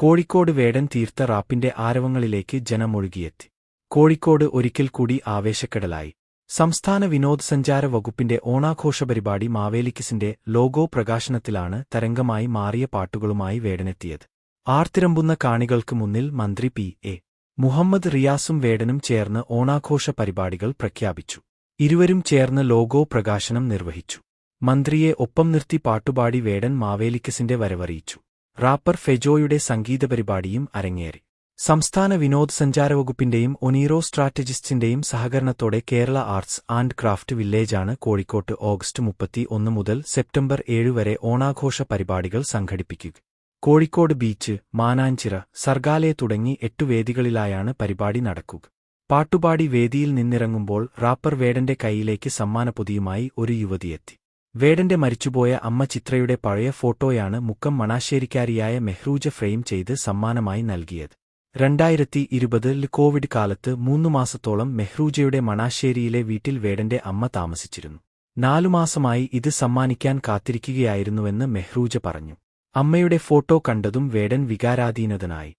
കോഴിക്കോട് വേടൻ തീർത്ത റാപ്പിന്റെ ആരവങ്ങളിലേക്ക് ജനമൊഴുകിയെത്തി. കോഴിക്കോട് ഒരിക്കൽ കൂടി ആവേശക്കെടലായി. സംസ്ഥാന വിനോദസഞ്ചാര വകുപ്പിന്റെ ഓണാഘോഷ പരിപാടി മാവേലിക്കിസിന്റെ ലോഗോ പ്രകാശനത്തിലാണ് തരംഗമായി മാറിയ പാട്ടുകളുമായി വേടനെത്തിയത്. ആർത്തിരമ്പുന്ന കാണികൾക്ക് മുന്നിൽ മന്ത്രി പി. എ. മുഹമ്മദ് റിയാസും വേടനും ചേർന്ന് ഓണാഘോഷ പരിപാടികൾ പ്രഖ്യാപിച്ചു. ഇരുവരും ചേർന്ന് ലോഗോ പ്രകാശനം നിർവഹിച്ചു. മന്ത്രിയെ ഒപ്പം നിർത്തി പാട്ടുപാടി വേടൻ മാവേലിക്കസിന്റെ വരവറിയിച്ചു. റാപ്പർ ഫെജോയുടെ സംഗീത പരിപാടിയും അരങ്ങേറി. സംസ്ഥാന വിനോദസഞ്ചാര വകുപ്പിന്റെയും ഒനീറോ സ്ട്രാറ്റജിസ്റ്റിന്റെയും സഹകരണത്തോടെ കേരള ആർട്സ് ആൻഡ് ക്രാഫ്റ്റ് വില്ലേജാണ് കോഴിക്കോട്ട് ഓഗസ്റ്റ് മുപ്പത്തി ഒന്ന് മുതൽ സെപ്റ്റംബർ ഏഴ് വരെ ഓണാഘോഷ പരിപാടികൾ സംഘടിപ്പിക്കുക. കോഴിക്കോട് ബീച്ച് മാനാഞ്ചിറ സർഗാലയ തുടങ്ങി എട്ടു വേദികളിലായാണ് പരിപാടി നടക്കുക. പാട്ടുപാടി വേദിയിൽ നിന്നിറങ്ങുമ്പോൾ റാപ്പർ വേടന്റെ കൈയിലേക്ക് സമ്മാനപൊതിയുമായി ഒരു യുവതിയെത്തി വേടന്റെ മരിച്ചുപോയ അമ്മ ചിത്രയുടെ പഴയ ഫോട്ടോയാണ് മുക്കം മണാശ്ശേരിക്കാരിയായ മെഹ്റൂജ ഫ്രെയിം ചെയ്ത് സമ്മാനമായി നൽകിയത്. രണ്ടായിരത്തി ഇരുപതിൽ കോവിഡ് കാലത്ത് മൂന്നു മാസത്തോളം മെഹ്റൂജയുടെ മണാശ്ശേരിയിലെ വീട്ടിൽ വേടന്റെ അമ്മ താമസിച്ചിരുന്നു. നാലുമാസമായി ഇത് സമ്മാനിക്കാൻ കാത്തിരിക്കുകയായിരുന്നുവെന്ന് മെഹ്റൂജ പറഞ്ഞു. അമ്മയുടെ ഫോട്ടോ കണ്ടതും വേടൻ വികാരാധീനതനായി.